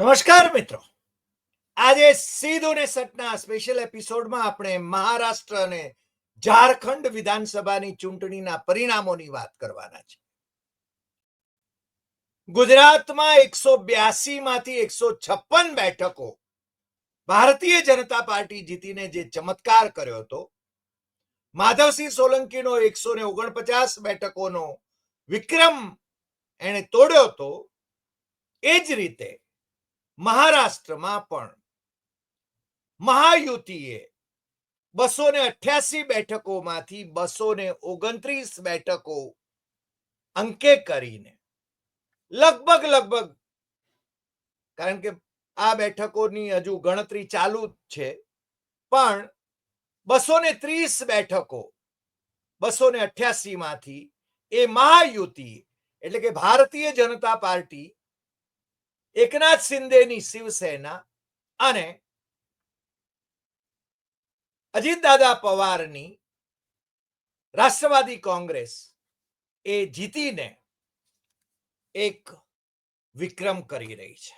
નમસ્કાર મિત્રો. આજે સીધો ને સટના સ્પેશિયલ એપિસોડમાં આપણે મહારાષ્ટ્ર અને ઝારખંડ વિધાનસભાની ચૂંટણીના પરિણામોની વાત કરવાના છે. ગુજરાતમાં એકસો બ્યાસી માંથી એકસો છપ્પન બેઠકો ભારતીય જનતા પાર્ટી જીતીને જે ચમત્કાર કર્યો હતો, માધવસિંહ સોલંકીનો એકસો ને ઓગણપચાસ બેઠકોનો વિક્રમ એણે તોડ્યો હતો, એ જ રીતે મહારાષ્ટ્રમાં પણ મહાયુતિએ બસો ને અઠ્યાસી બેઠકોમાંથી બસો ને ઓગણત્રીસ બેઠકો અંકે કરીને લગભગ લગભગ કારણ કે આ બેઠકોની હજુ ગણતરી ચાલુ જ છે, પણ બસો ને ત્રીસ બેઠકો બસો ને અઠ્યાસી માંથી એ મહાયુતિ એટલે કે ભારતીય જનતા પાર્ટી એકનાથ શિંદેની શિવસેના અને અજીતદાદા પવારની રાષ્ટ્રવાદી કોંગ્રેસ એ જીતીને એક વિક્રમ કરી રહી છે.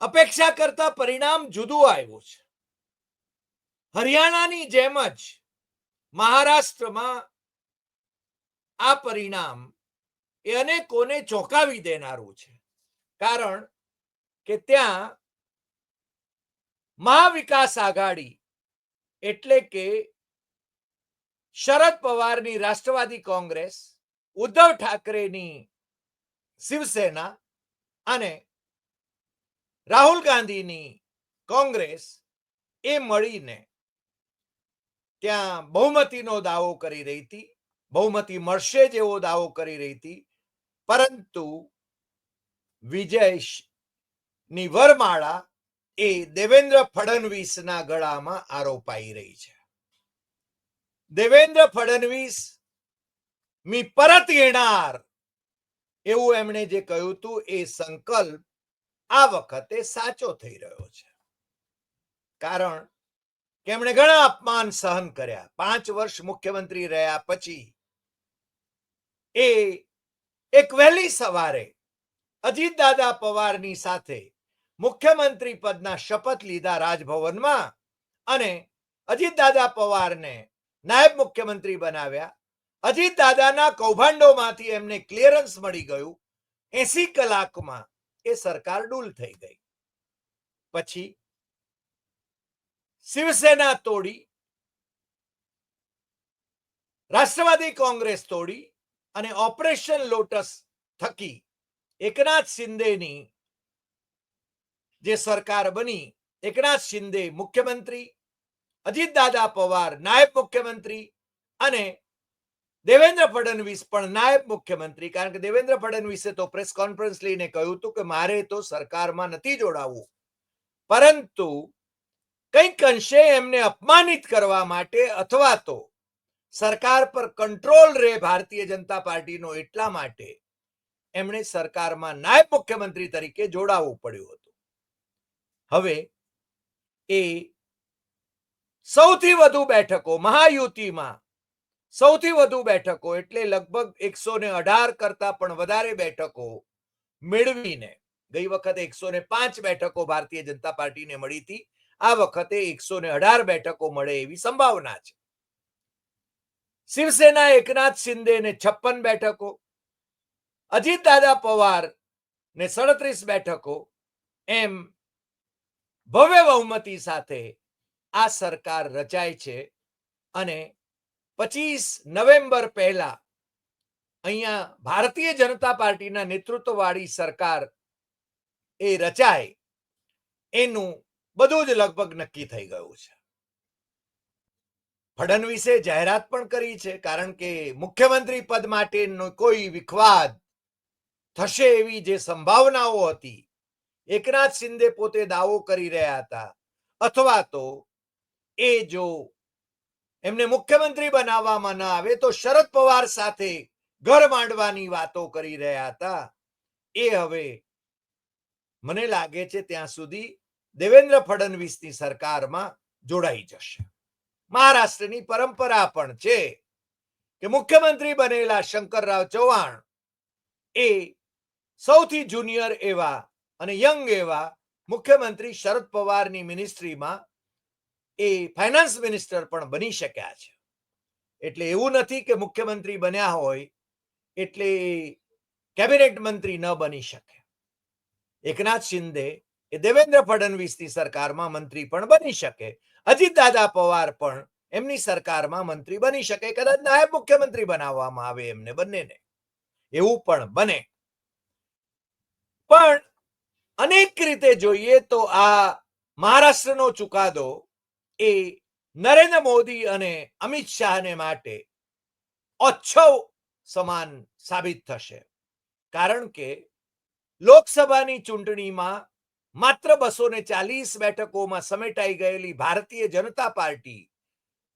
અપેક્ષા કરતા પરિણામ જુદું આવ્યું છે. હરિયાણાની જેમ જ મહારાષ્ટ્રમાં આ પરિણામ એ અનેકોને ચોંકાવી દેનારું છે. કારણ કે ત્યાં મહાવિકાસ આઘાડી એટલે કે શરદ પવારની રાષ્ટ્રવાદી કોંગ્રેસ, ઉદ્ધવ ઠાકરેની શિવસેના અને રાહુલ ગાંધીની કોંગ્રેસ એ મળીને ત્યાં બહુમતીનો દાવો કરી રહી હતી. બહુમતી મળશે જેવો દાવો કરી રહી હતી. પરંતુ વિજયની વરમાળા એ દેવેન્દ્ર ફડણવીસના ગળામાં આરોપાઈ રહી છે. દેવેન્દ્ર ફડણવીસ મી પરત એનાર એવું એમણે જે કહ્યું હતું, એ સંકલ્પ આ વખતે સાચો થઈ રહ્યો છે. કારણ કે એમણે ઘણા અપમાન સહન કર્યા. પાંચ વર્ષ મુખ્યમંત્રી રહ્યા પછી એ એક વહેલી સવારે અજીતદાદા પવારની સાથે મુખ્યમંત્રી પદના શપથ લીધા રાજભવનમાં અને અજીતદાદા પવારને નાયબ મુખ્યમંત્રી બનાવ્યા. અજીતદાદાના કૌભાંડોમાંથી એમને ક્લિયરન્સ મળી ગયું. એસી કલાકમાં એ સરકાર ડૂલ થઈ ગઈ. પછી શિવસેના તોડી, રાષ્ટ્રવાદી કોંગ્રેસ તોડી અને ઓપરેશન લોટસ થકી એકનાથ શિંદેની જે સરકાર બની, એકનાથ શિંદે મુખ્યમંત્રી, અજીતદાદા પવાર નાયબ મુખ્યમંત્રી અને દેવેન્દ્ર ફડણવીસ પણ નાયબ મુખ્યમંત્રી. કારણ કે દેવેન્દ્ર ફડણવીસે તો પ્રેસ કોન્ફરન્સ લઈને કહ્યું હતું કે મારે તો સરકારમાં નથી જોડાવવું. પરંતુ કંઈક અંશે એમને અપમાનિત કરવા માટે અથવા તો સરકાર પર કંટ્રોલ રહે ભારતીય જનતા પાર્ટીનો એટલા માટે એમણે સરકારમાં નાયબ મુખ્યમંત્રી તરીકે જોડાવવું પડ્યું હતું. હવે એ સૌથી વધુ બેઠકો, મહાયુતિમાં સૌથી વધુ બેઠકો એટલે લગભગ એકસો ને અઢાર કરતા પણ વધારે બેઠકો મેળવીને ગઈ વખતે એકસો ને પાંચ બેઠકો ભારતીય જનતા પાર્ટીને મળી હતી. આ વખતે એકસો ને અઢાર બેઠકો મળે એવી સંભાવના છે. શિવસેના એકનાથ શિંદે ને છપ્પન બેઠકો, અજીત દાદા પવાર ને સડત્રીસ બેઠકો, એમ ભવ્ય બહુમતી સાથે આ સરકાર રચાય છે અને પચીસ નવેમ્બર પહેલા અહીંયા ભારતીય જનતા પાર્ટીના નેતૃત્વવાળી સરકાર એ રચાય, એનું બધું જ લગભગ નક્કી થઈ ગયું છે. ફડણવીસે જાહેરાત પણ કરી છે, કારણ કે મુખ્યમંત્રી પદ માટેનો કોઈ વિખવાદ થશે એવી જે સંભાવનાઓ હતી, એકનાથ શિંદે પોતે દાવો કરી રહ્યા હતા. અથવા તો એ જો એમને મુખ્યમંત્રી બનાવવામાં ન આવે, તો શરદ પવાર સાથે ઘર માંડવાની વાતો કરી રહ્યા હતા. એ હવે મને લાગે છે ત્યાં સુધી દેવેન્દ્ર ફડણવીસની સરકારમાં જોડાઈ જશે. મહારાષ્ટ્રની પરંપરા પણ છે કે મુખ્યમંત્રી બનેલા શંકરરાવ ચૌહાણ એ સૌથી જુનિયર એવા અને યંગ એવા મુખ્યમંત્રી શરદ પવારની મિનિસ્ટ્રીમાં એ ફાઇનાન્સ મિનિસ્ટર પણ બની શક્યા છે. એટલે એવું નથી કે મુખ્યમંત્રી બન્યા હોય એટલે કેબિનેટ મંત્રી ન બની શકે. એકનાથ શિંદે એ દેવેન્દ્ર ફડણવીસની સરકારમાં મંત્રી પણ બની શકે. અજીત દાદા પવાર પણ એમની સરકારમાં મંત્રી બની શકે, કદાચ નાયબ મુખ્યમંત્રી બનાવવામાં આવે એમને બંનેને. એવું પણ બને. પણ અનેક રીતે જોઈએ તો આ મહારાષ્ટ્રનો ચુકાદો એ નરેન્દ્ર મોદી અને અમિત શાહને માટે ઓછવ સમાન સાબિત થશે. કારણ કે લોકસભાની ચૂંટણીમાં માત્ર બસો ને ચાલીસ બેઠકોમાં સમેટાઈ ગયેલી ભારતીય જનતા પાર્ટી.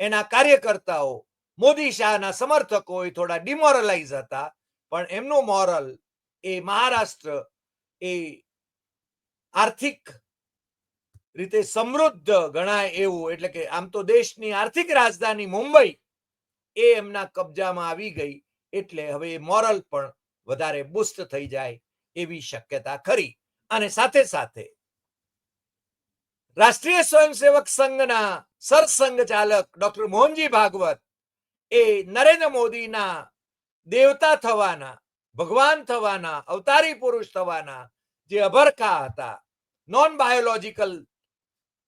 એના કાર્યકર્તાઓ મોદી શાહના સમર્થકો એ થોડા ડિમોરલાઇઝ હતા, પણ એમનું મોરલ એ મહારાષ્ટ્ર એ આર્થિક રીતે સમૃદ્ધ ગણાય એવું, એટલે કે આમ તો દેશની આર્થિક રાજધાની મુંબઈ એ એમના કબજામાં આવી ગઈ, એટલે હવે મોરલ પણ વધારે બુસ્ટ થઈ જાય એવી શક્યતા ખરી. અને સાથે સાથે રાષ્ટ્રીય સ્વયંસેવક સંઘના સરસંઘ ચાલક ડોક્ટર મોહનજી ભાગવત એ નરેન્દ્ર મોદીના દેવતા થવાના, ભગવાન થવાના, અવતારી પુરુષ થવાના જે અભરખા હતા નોન બાયોલોજીકલ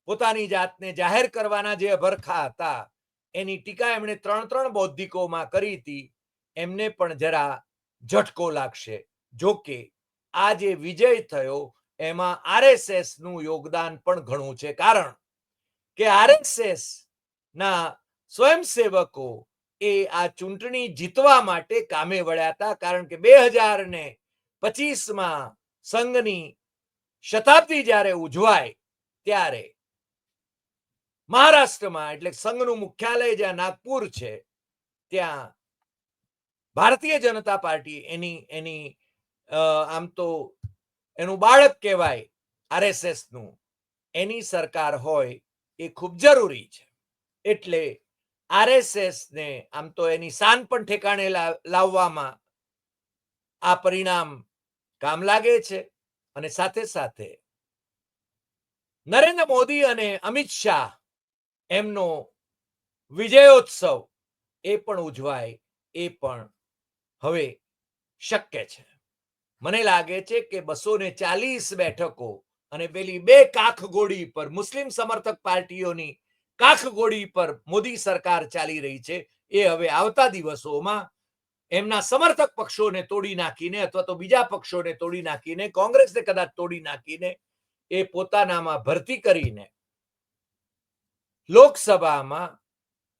પોતાની જાતને જાહેર કરવાના જે અભરખા હતા, એની ટીકા એમણે ત્રણ ત્રણ બૌદ્ધિકોમાં કરી હતી, એમને પણ જરા ઝટકો લાગશે. જો કે આ જે વિજય થયો, એમાં આરએસએસનું યોગદાન પણ ઘણું છે. કારણ કે આરએસએસ ના સ્વયંસેવકો એ આ ચૂંટણી જીતવા માટે કામે વળ્યા હતા. કારણ કે બે હજાર ને પચીસમાં સંઘની શતાબ્દી જ્યારે ઉજવાય ત્યારે મહારાષ્ટ્રમાં, એટલે સંઘનું મુખ્યાલય જ્યાં નાગપુર છે, ત્યાં ભારતીય જનતા પાર્ટી એની એની આમ તો એનું બાળક કહેવાય આરએસએસનું એની સરકાર હોય એ ખૂબ જરૂરી છે. એટલે આરએસએસ ને આમ તો એની શાન પણ ઠેકાણે લાવવામાં આ પરિણામ કામ લાગે છે. અને સાથે સાથે નરેન્દ્ર મોદી અને અમિત શાહ એમનો વિજયોત્સવ એ પણ ઉજવાય એ પણ હવે શક્ય છે. મને લાગે છે કે બસો ને ચાલીસ બેઠકો અને પેલી બે કાખગોળી પર મુસ્લિમ સમર્થક પાર્ટીઓની કાખગોળી પર મોદી સરકાર ચાલી રહી છે, એ હવે આવતા દિવસોમાં એમના સમર્થક પક્ષોને તોડી નાખીને અથવા તો બીજા પક્ષોને તોડી નાખીને, કોંગ્રેસને કદાચ તોડી નાખીને, એ પોતાનામાં ભરતી કરીને લોકસભામાં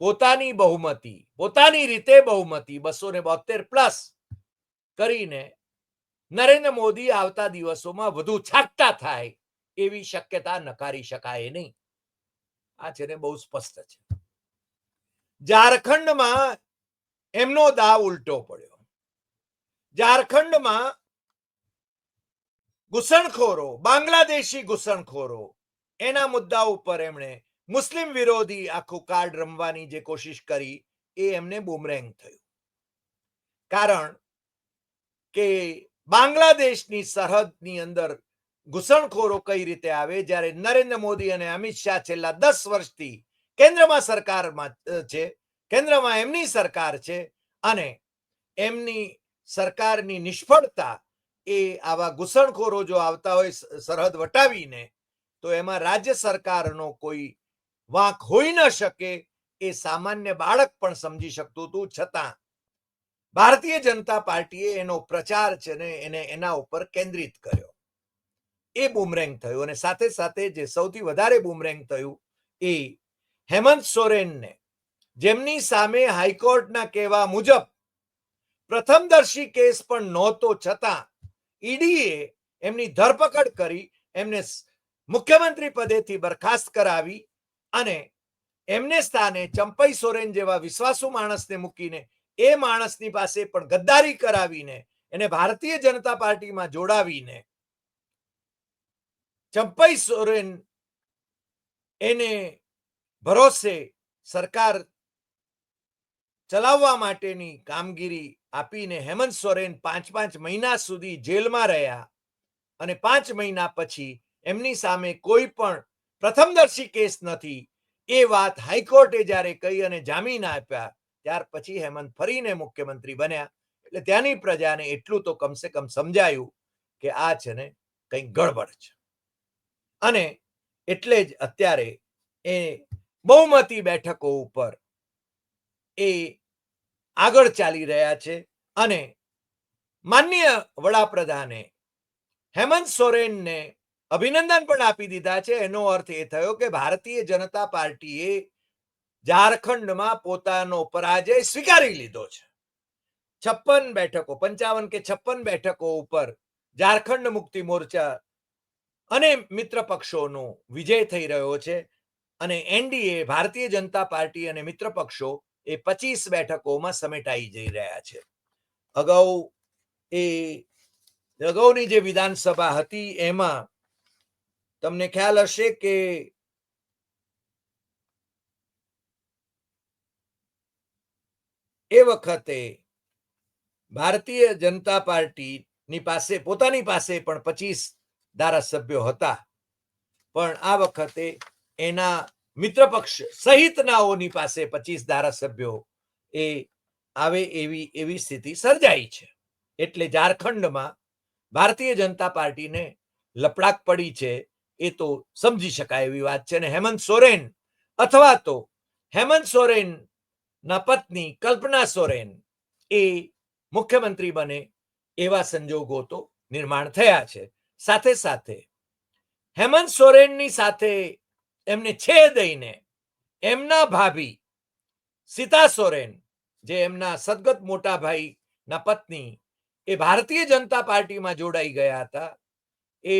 પોતાની બહુમતી, પોતાની રીતે બહુમતી બસો ને બોતેર પ્લસ કરીને નરેન્દ્ર મોદી આવતા દિવસોમાં વધુ છાકતા થાય એવી શક્યતા નકારી શકાય નહીં. આ છે ને બહુ સ્પષ્ટ છે. ઝારખંડમાં એમનો દાવ ઉલટો પડ્યો. ઝારખંડમાં ઘૂસણખોરો, બાંગ્લાદેશી ઘૂસણખોરો, એના મુદ્દા ઉપર એમણે મુસ્લિમ વિરોધી આખું કાર્ડ રમવાની જે કોશિશ કરી એ એમને બુમરેંગ થયું. કારણ કે બાંગ્લાદેશની સરહદની અંદર ઘૂસણખોરો કઈ રીતે આવે? જ્યારે નરેન્દ્ર મોદી અને અમિત શાહ છેલ્લા દસ વર્ષથી કેન્દ્રમાં સરકારમાં છે. કેન્દ્રમાં એમની સરકાર છે અને એમની સરકારની નિષ્ફળતા એ આવા ઘૂસણખોરો જો આવતા હોય સરહદ વટાવીને, તો એમાં રાજ્ય સરકારનો કોઈ વાંક હોઈ ન શકે એ સામાન્ય બાળક પણ સમજી શકતું હતું. છતાં ભારતીય જનતા પાર્ટીએ એનો પ્રચાર છે ને એને એના ઉપર કેન્દ્રિત કર્યો. એ બુમરેંગ થયું અને સાથે સાથે જે સૌથી વધારે બુમરેંગ થયું એ હેમંત સોરેનને. જેમની સામે હાઈકોર્ટના કહેવા મુજબ પ્રથમદર્શી કેસ પણ નહોતો છતાં ઈડીએ એમની ધરપકડ કરી, એમને મુખ્યમંત્રી પદેથી બરખાસ્ત કરાવી અને એમને સ્થાને ચંપઈ સોરેન જેવા વિશ્વાસુ માણસને મૂકીને એ માણસની પાસે પણ ગદ્દારી કરાવીને એને ભારતીય જનતા પાર્ટીમાં જોડાવીને ચંપઈ સોરેન એને ભરોસે સરકાર ચલાવવા માટેની કામગીરી આપીને હેમંત સોરેન પાંચ પાંચ મહિના સુધી જેલમાં રહ્યા અને પાંચ મહિના પછી એમની સામે કોઈ પણ પ્રથમદર્શી કેસ નથી એ વાત હાઈકોર્ટે જ્યારે કહી અને જામીન આપ્યા ત્યાર પછી હેમંત ફરીને મુખ્યમંત્રી બન્યા. એટલે ત્યાંની પ્રજાને એટલું તો કમસે કમ સમજાયું કે આ છે ને કંઈક ગડબડ છે. અને એટલે જ અત્યારે એ બહુમતી બેઠકો ઉપર એ આગળ ચાલી રહ્યા છે અને માન્ય વડાપ્રધાને હેમંત સોરેનને અભિનંદન પણ આપી દીધા છે. એનો અર્થ એ થયો કે ભારતીય જનતા પાર્ટીએ ઝારખંડમાં પોતાનો પરાજય સ્વીકારી લીધો છે. છપ્પન બેઠકો, પંચાવન કે છપ્પન બેઠકો ઉપર ઝારખંડ મુક્તિ મોરચા અને મિત્ર પક્ષોનો વિજય થઈ રહ્યો છે અને એનડીએ, ભારતીય જનતા પાર્ટી અને મિત્ર પક્ષો એ પચીસ બેઠકોમાં સમેટાઈ જઈ રહ્યા છે. અગાઉ એ, અગાઉની જે વિધાનસભા હતી એમાં તમને ખ્યાલ હશે કે એ વખતે ભારતીય જનતા પાર્ટીની પાસે, પોતાની પાસે પણ પચીસ ધારાસભ્યો હતા. પણ આ વખતે એના મિત્ર સહિતનાઓની પાસે પચીસ ધારાસભ્યો એ આવે એવી એવી સ્થિતિ સર્જાઈ છે. એટલે ઝારખંડમાં ભારતીય જનતા પાર્ટીને લપડાક પડી છે એ તો સમજી શકાય એવી વાત છે. અને હેમંત સોરેન, અથવા તો હેમંત સોરેન ના પત્ની કલ્પના સોરેન એ મુખ્યમંત્રી બને એવા સંજોગો તો નિર્માણ થયા છે. સાથે સાથે હેમંત સોરેનની સાથે એમને છે દઈને એમના ભાભી સીતા સોરેન, જે એમના સદગત મોટા ભાઈ ના પત્ની, એ ભારતીય જનતા પાર્ટીમાં જોડાઈ ગયા હતા. એ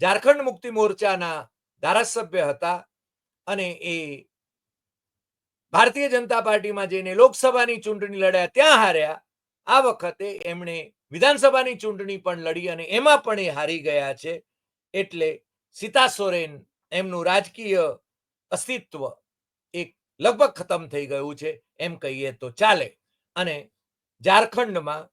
ઝારખંડ મુક્તિ મોરચાના ધારાસભ્ય હતા અને એ ભારતીય જનતા પાર્ટીમાં જઈને લોકસભાની ચૂંટણી લડ્યા, ત્યાં હાર્યા. આ વખતે એમણે વિધાનસભાની ચૂંટણી પણ લડી અને એમાં પણ એ હારી ગયા છે. એટલે સીતા સોરેન એમનું રાજકીય અસ્તિત્વ એક લગભગ ખતમ થઈ ગયું છે, એમ કહીએ તો ચાલે. અને ઝારખંડમાં,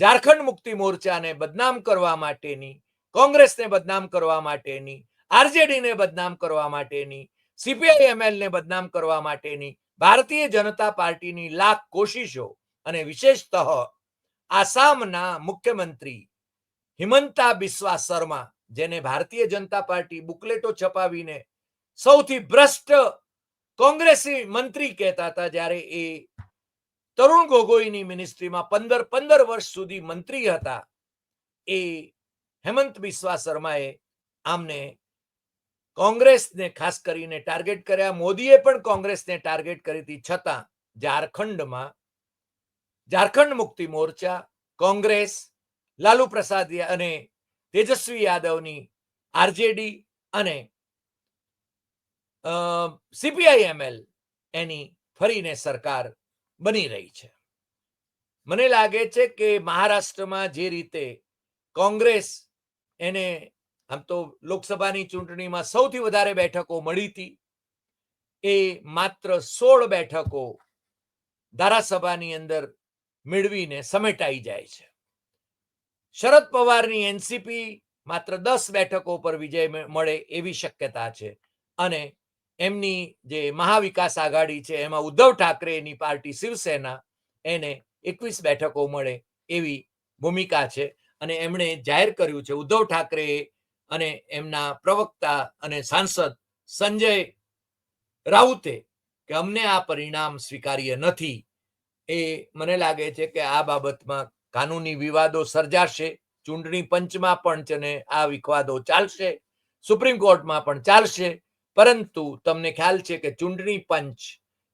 ઝારખંડ મુક્તિ મોરચાને બદનામ કરવા માટેની, કોંગ્રેસને બદનામ કરવા માટેની, આરજેડીને બદનામ કરવા માટેની સીપીઆઈએમએલ ને બદનામ કરવા માટેની ભારતીય જનતા પાર્ટીની લાખ કોશિશો અને વિશેષતઃ આસામના મુખ્યમંત્રી હિમંતા બિસ્વા શર્મા, જેને ભારતીય જનતા પાર્ટી બુકલેટો છપાવીને સૌથી ભ્રષ્ટ કોંગ્રેસી મંત્રી કહેતા હતા, જ્યારે એ તરુણ ગોગોઈની મિનિસ્ટ્રીમાં પંદર પંદર વર્ષ સુધી મંત્રી હતા, એ હેમંત બિસ્વા શર્માએ આમને કોંગ્રેસને ખાસ કરીને ટાર્ગેટ કર્યા. મોદીએ પણ કોંગ્રેસને ટાર્ગેટ કરી હતી. છતાં ઝારખંડમાં ઝારખંડ મુક્તિ મોરચા, કોંગ્રેસ, લાલુ પ્રસાદ અને તેજસ્વી યાદવની આરજેડી અને સીપીઆઈએમએલ એની ફરીને સરકાર બની રહી છે. મને લાગે છે કે મહારાષ્ટ્રમાં જે રીતે કોંગ્રેસ એને આમ તો લોકસભાની ચૂંટણીમાં સૌથી વધારે બેઠકો મળી હતી. એ માત્ર સોળ બેઠકો ધારાસભાની અંદર મેળવીને સમેટાઈ જાય છે. શરદ પવારની એનસીપી માત્ર દસ બેઠકો પર વિજય મળે એવી શક્યતા છે. અને એમની જે મહાવિકાસ આઘાડી છે, એમાં ઉદ્ધવ ઠાકરેની પાર્ટી શિવસેના, એને એકવીસ બેઠકો મળે એવી ભૂમિકા છે. અને એમણે જાહેર કર્યું છે, ઉદ્ધવ ઠાકરે અને એમના પ્રવક્તા અને સાંસદ સંજય રાઉતે કે અમને આ પરિણામ સ્વીકાર્ય નથી, એ મને લાગે છે કે આ બાબતમાં કાનૂની વિવાદો સર્જાશે, ચૂંટણી પંચમાં પણ છે આ વિવાદો ચાલશે, સુપ્રીમ કોર્ટમાં પણ ચાલશે, પરંતુ તમને ખ્યાલ છે કે ચૂંટણી પંચ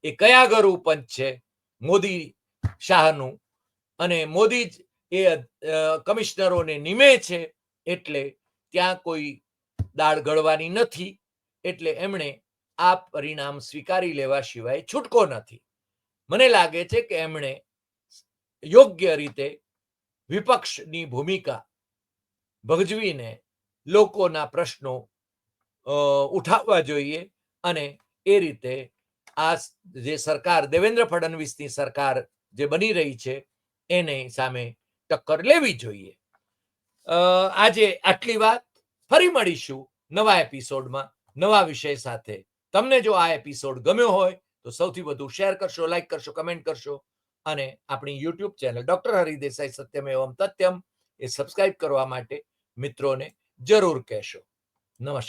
એ કયા ગરુ પંચ છે? મોદી શાહનું. અને મોદી જ એ કમિશનરોને નિમે છે એટલે ત્યાં કોઈ દાળ ગળવાની નથી, એટલે એમણે આ પરિણામ સ્વીકારી લેવા સિવાય છૂટકો નથી. મને લાગે છે કે એમણે યોગ્ય રીતે વિપક્ષની ભૂમિકા ભજવીને લોકોના પ્રશ્નો ઉઠાવવા જોઈએ અને એ રીતે આ જે સરકાર, દેવેન્દ્ર ફડણવીસની સરકાર જે બની રહી છે, એને સામે ટક્કર લેવી જોઈએ. આજે આટલી વાત. ફરી મળીશું નવા એપિસોડમાં, નવા વિષય સાથે. તમને જો આ એપિસોડ ગમ્યો હોય, તો સૌથી વધુ શેર કરશો, લાઈક કરશો, કમેન્ટ કરશો. અને આપણી યુટ્યુબ ચેનલ ડોક્ટર હરિદેસાઈ સત્યમ એવમ તત્યમ એ સબસ્ક્રાઇબ કરવા માટે મિત્રોને જરૂર કહેશો. નમસ્કાર.